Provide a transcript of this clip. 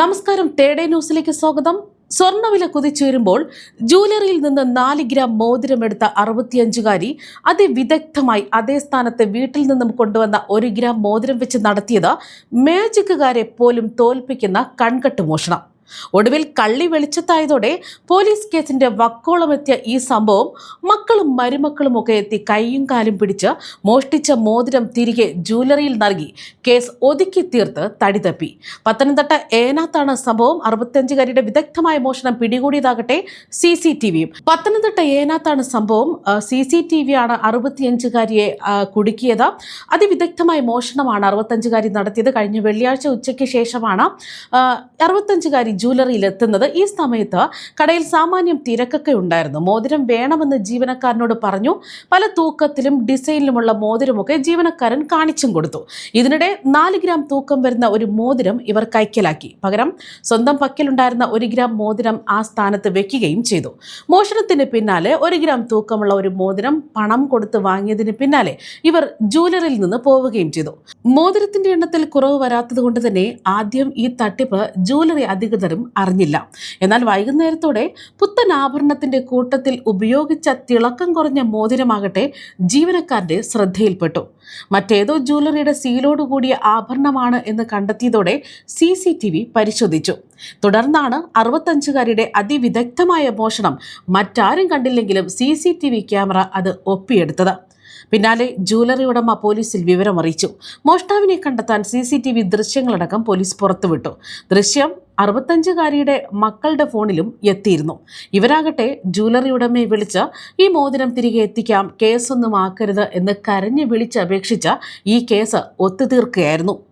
നമസ്കാരം തേടേ ന്യൂസിലേക്ക് സ്വാഗതം. സ്വർണവില കുതിച്ചുയരുമ്പോൾ ജൂവലറിയിൽ നിന്ന് നാല് ഗ്രാം മോതിരമെടുത്ത അറുപത്തിയഞ്ചുകാരി അതിവിദഗ്ധമായി അതേ സ്ഥാനത്ത് വീട്ടിൽ നിന്നും കൊണ്ടുവന്ന ഒരു ഗ്രാം മോതിരം വെച്ച് നടത്തിയത് മേജിക്കുകാരെ പോലും തോൽപ്പിക്കുന്ന കൺകെട്ട് മോഷണം. ഒടുവിൽ കള്ളി വെളിച്ചത്തായതോടെ പോലീസ് കേസിന്റെ വക്കോളമെത്തിയ ഈ സംഭവം മക്കളും മരുമക്കളും ഒക്കെ എത്തി കൈയും കാലും പിടിച്ച് മോഷ്ടിച്ച മോതിരം തിരികെ ജൂവലറിയിൽ നൽകി. കേസ് ഒതുക്കി തീർത്ത് തടിതപ്പി പത്തനംതിട്ട ഏനാത്താണ് സംഭവം. അറുപത്തഞ്ചുകാരിയുടെ വിദഗ്ധമായ മോഷണം പിടികൂടിയതാകട്ടെ സി സി ടി വിയും. പത്തനംതിട്ട ഏനാത്താണ് സംഭവം. സി സി ടി വി ആണ് അറുപത്തിയഞ്ചുകാരിയെ കുടുക്കിയത്. അതിവിദഗ്ധമായ മോഷണമാണ് അറുപത്തഞ്ചുകാരി നടത്തിയത്. കഴിഞ്ഞ വെള്ളിയാഴ്ച ഉച്ചയ്ക്ക് ശേഷമാണ് അറുപത്തഞ്ചുകാരി ജൂവലറിയിൽ എത്തുന്നത് ഈ സമയത്ത് കടയിൽ സാമാന്യം തിരക്കൊക്കെ ഉണ്ടായിരുന്നു. മോതിരം വേണമെന്ന് ജീവനക്കാരനോട് പറഞ്ഞു. പല തൂക്കത്തിലും ഡിസൈനിലുമുള്ള മോതിരമൊക്കെ ജീവനക്കാരൻ കാണിച്ചും കൊടുത്തു. ഇതിനിടെ നാല് ഗ്രാം തൂക്കം വരുന്ന ഒരു മോതിരം ഇവർ കൈക്കലാക്കി. പകരം സ്വന്തം പക്കലുണ്ടായിരുന്ന ഒരു ഗ്രാം മോതിരം ആ സ്ഥാനത്ത് വെക്കുകയും ചെയ്തു. മോഷണത്തിന് പിന്നാലെ ഒരു ഗ്രാം തൂക്കമുള്ള ഒരു മോതിരം പണം കൊടുത്ത് വാങ്ങിയതിന് പിന്നാലെ ഇവർ ജ്വല്ലറിയിൽ നിന്ന് പോവുകയും ചെയ്തു. മോതിരത്തിന്റെ എണ്ണത്തിൽ കുറവ് വരാത്തത് കൊണ്ട് തന്നെ ആദ്യം ഈ തട്ടിപ്പ് ജൂവലറി അധികൃതരും അറിഞ്ഞില്ല. എന്നാൽ വൈകുന്നേരത്തോടെ പുത്തൻ ആഭരണത്തിന്റെ കൂട്ടത്തിൽ ഉപയോഗിച്ച തിളക്കം കുറഞ്ഞ മോതിരമാകട്ടെ ജീവനക്കാരന്റെ ശ്രദ്ധയിൽപ്പെട്ടു. മറ്റേതോ ജ്വല്ലറിയുടെ സീലോടുകൂടിയ ആഭരണമാണ് എന്ന് കണ്ടെത്തിയതോടെ സി സി ടി വി പരിശോധിച്ചു. തുടർന്നാണ് അറുപത്തഞ്ചുകാരിയുടെ അതിവിദഗ്ധമായ മോഷണം മറ്റാരും കണ്ടില്ലെങ്കിലും C C T V camera അത് ഒപ്പിയെടുത്തത്. പിന്നാലെ ജ്വല്ലറി ഉടമ പോലീസിൽ വിവരമറിയിച്ചു. മോഷ്ടാവിനെ കണ്ടെത്താൻ സി സി ടി വി ദൃശ്യങ്ങളടക്കം പോലീസ് പുറത്തുവിട്ടു. ദൃശ്യം അറുപത്തഞ്ചുകാരിയുടെ മക്കളുടെ ഫോണിലും എത്തിയിരുന്നു. ഇവരാകട്ടെ ജ്വല്ലറി ഉടമയെ വിളിച്ച് ഈ മോതിരം തിരികെ എത്തിക്കാം കേസൊന്നും ആക്കരുത് എന്ന് കരഞ്ഞ് വിളിച്ച് അപേക്ഷിച്ച ഈ കേസ് ഒത്തുതീർക്കുകയായിരുന്നു.